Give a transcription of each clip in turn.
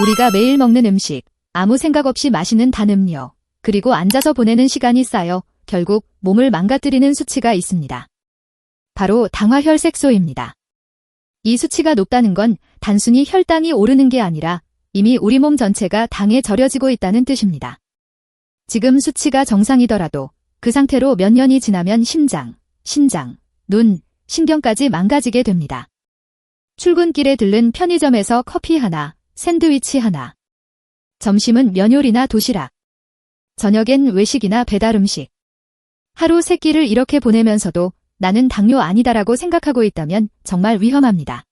우리가 매일 먹는 음식, 아무 생각 없이 마시는 단 음료, 그리고 앉아서 보내는 시간이 쌓여 결국 몸을 망가뜨리는 수치가 있습니다. 바로 당화혈색소입니다. 이 수치가 높다는 건 단순히 혈당이 오르는 게 아니라 이미 우리 몸 전체가 당에 절여지고 있다는 뜻입니다. 지금 수치가 정상이더라도 그 상태로 몇 년이 지나면 심장, 신장, 눈, 신경까지 망가지게 됩니다. 출근길에 들른 편의점에서 커피 하나, 샌드위치 하나. 점심은 면요리나 도시락. 저녁엔 외식이나 배달 음식. 하루 세 끼를 이렇게 보내면서도 나는 당뇨 아니다라고 생각하고 있다면 정말 위험합니다.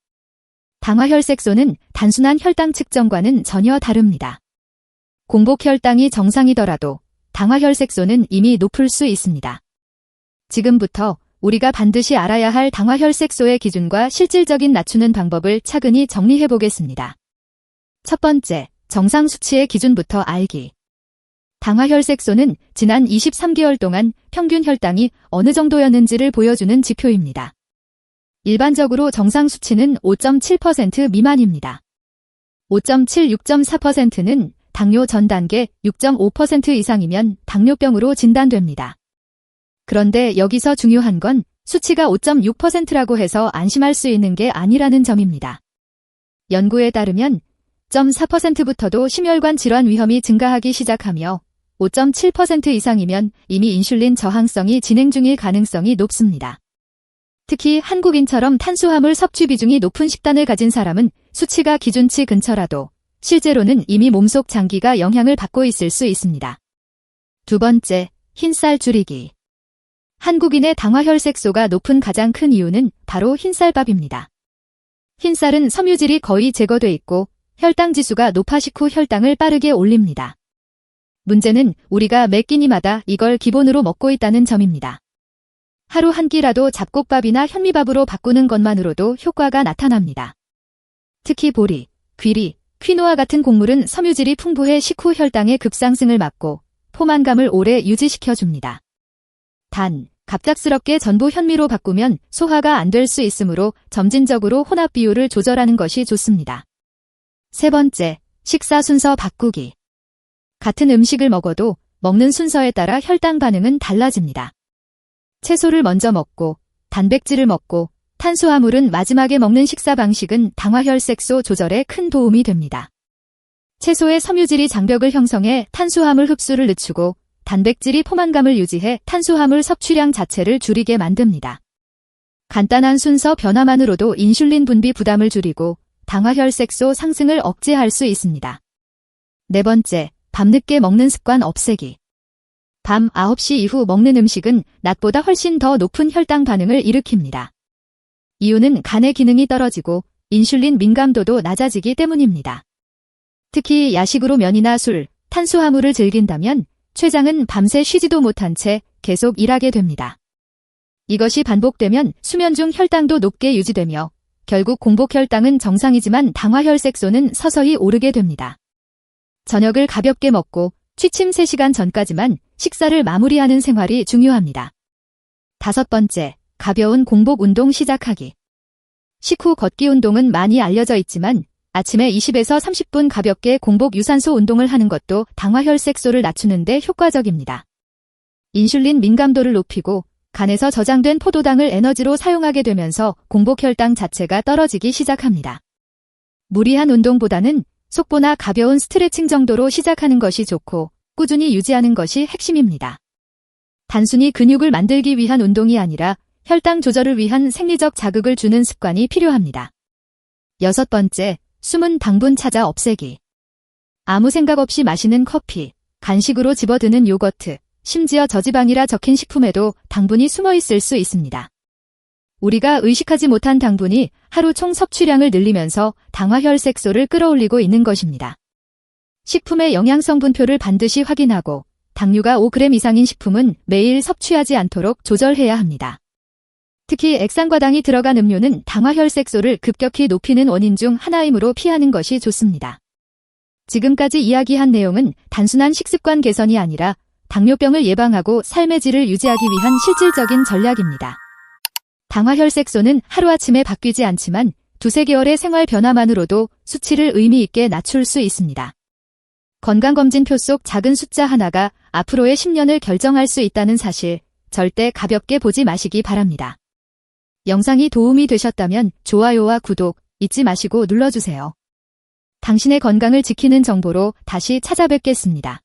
당화혈색소는 단순한 혈당 측정과는 전혀 다릅니다. 공복 혈당이 정상이더라도 당화혈색소는 이미 높을 수 있습니다. 지금부터 우리가 반드시 알아야 할 당화혈색소의 기준과 실질적인 낮추는 방법을 차근히 정리해 보겠습니다. 첫 번째, 정상 수치의 기준부터 알기. 당화혈색소는 지난 23개월 동안 평균 혈당이 어느 정도였는지를 보여주는 지표입니다. 일반적으로 정상 수치는 5.7% 미만입니다. 5.7, 6.4%는 당뇨 전 단계 6.5% 이상이면 당뇨병으로 진단됩니다. 그런데 여기서 중요한 건 수치가 5.6%라고 해서 안심할 수 있는 게 아니라는 점입니다. 연구에 따르면 0.4%부터도 심혈관 질환 위험이 증가하기 시작하며 5.7% 이상이면 이미 인슐린 저항성이 진행 중일 가능성이 높습니다. 특히 한국인처럼 탄수화물 섭취 비중이 높은 식단을 가진 사람은 수치가 기준치 근처라도 실제로는 이미 몸속 장기가 영향을 받고 있을 수 있습니다. 두 번째, 흰쌀 줄이기. 한국인의 당화혈색소가 높은 가장 큰 이유는 바로 흰쌀밥입니다. 흰쌀은 섬유질이 거의 제거돼 있고 혈당 지수가 높아 식 후 혈당을 빠르게 올립니다. 문제는 우리가 매 끼니마다 이걸 기본으로 먹고 있다는 점입니다. 하루 한 끼라도 잡곡밥이나 현미밥으로 바꾸는 것만으로도 효과가 나타납니다. 특히 보리, 귀리, 퀴노아 같은 곡물은 섬유질이 풍부해 식후 혈당의 급상승을 막고 포만감을 오래 유지시켜줍니다. 단, 갑작스럽게 전부 현미로 바꾸면 소화가 안 될 수 있으므로 점진적으로 혼합 비율을 조절하는 것이 좋습니다. 세 번째, 식사 순서 바꾸기. 같은 음식을 먹어도 먹는 순서에 따라 혈당 반응은 달라집니다. 채소를 먼저 먹고 단백질을 먹고 탄수화물은 마지막에 먹는 식사 방식은 당화혈색소 조절에 큰 도움이 됩니다. 채소의 섬유질이 장벽을 형성해 탄수화물 흡수를 늦추고 단백질이 포만감을 유지해 탄수화물 섭취량 자체를 줄이게 만듭니다. 간단한 순서 변화만으로도 인슐린 분비 부담을 줄이고 당화혈색소 상승을 억제할 수 있습니다. 네 번째, 밤늦게 먹는 습관 없애기. 밤 9시 이후 먹는 음식은 낮보다 훨씬 더 높은 혈당 반응을 일으킵니다. 이유는 간의 기능이 떨어지고 인슐린 민감도도 낮아지기 때문입니다. 특히 야식으로 면이나 술, 탄수화물을 즐긴다면 췌장은 밤새 쉬지도 못한 채 계속 일하게 됩니다. 이것이 반복되면 수면 중 혈당도 높게 유지되며 결국 공복 혈당은 정상이지만 당화혈색소는 서서히 오르게 됩니다. 저녁을 가볍게 먹고 취침 3시간 전까지만 식사를 마무리하는 생활이 중요합니다. 다섯 번째, 가벼운 공복 운동 시작하기. 식후 걷기 운동은 많이 알려져 있지만 아침에 20에서 30분 가볍게 공복 유산소 운동을 하는 것도 당화혈색소를 낮추는데 효과적입니다. 인슐린 민감도를 높이고 간에서 저장된 포도당을 에너지로 사용하게 되면서 공복 혈당 자체가 떨어지기 시작합니다. 무리한 운동보다는 속보나 가벼운 스트레칭 정도로 시작하는 것이 좋고 꾸준히 유지하는 것이 핵심입니다. 단순히 근육을 만들기 위한 운동이 아니라 혈당 조절을 위한 생리적 자극을 주는 습관이 필요합니다. 여섯 번째, 숨은 당분 찾아 없애기. 아무 생각 없이 마시는 커피, 간식으로 집어드는 요거트, 심지어 저지방이라 적힌 식품에도 당분이 숨어 있을 수 있습니다. 우리가 의식하지 못한 당분이 하루 총 섭취량을 늘리면서 당화혈색소를 끌어올리고 있는 것입니다. 식품의 영양성분표를 반드시 확인하고 당류가 5g 이상인 식품은 매일 섭취하지 않도록 조절해야 합니다. 특히 액상과당이 들어간 음료는 당화혈색소를 급격히 높이는 원인 중 하나이므로 피하는 것이 좋습니다. 지금까지 이야기한 내용은 단순한 식습관 개선이 아니라 당뇨병을 예방하고 삶의 질을 유지하기 위한 실질적인 전략입니다. 당화혈색소는 하루아침에 바뀌지 않지만 두세 개월의 생활 변화만으로도 수치를 의미 있게 낮출 수 있습니다. 건강검진표 속 작은 숫자 하나가 앞으로의 10년을 결정할 수 있다는 사실 절대 가볍게 보지 마시기 바랍니다. 영상이 도움이 되셨다면 좋아요와 구독 잊지 마시고 눌러주세요. 당신의 건강을 지키는 정보로 다시 찾아뵙겠습니다.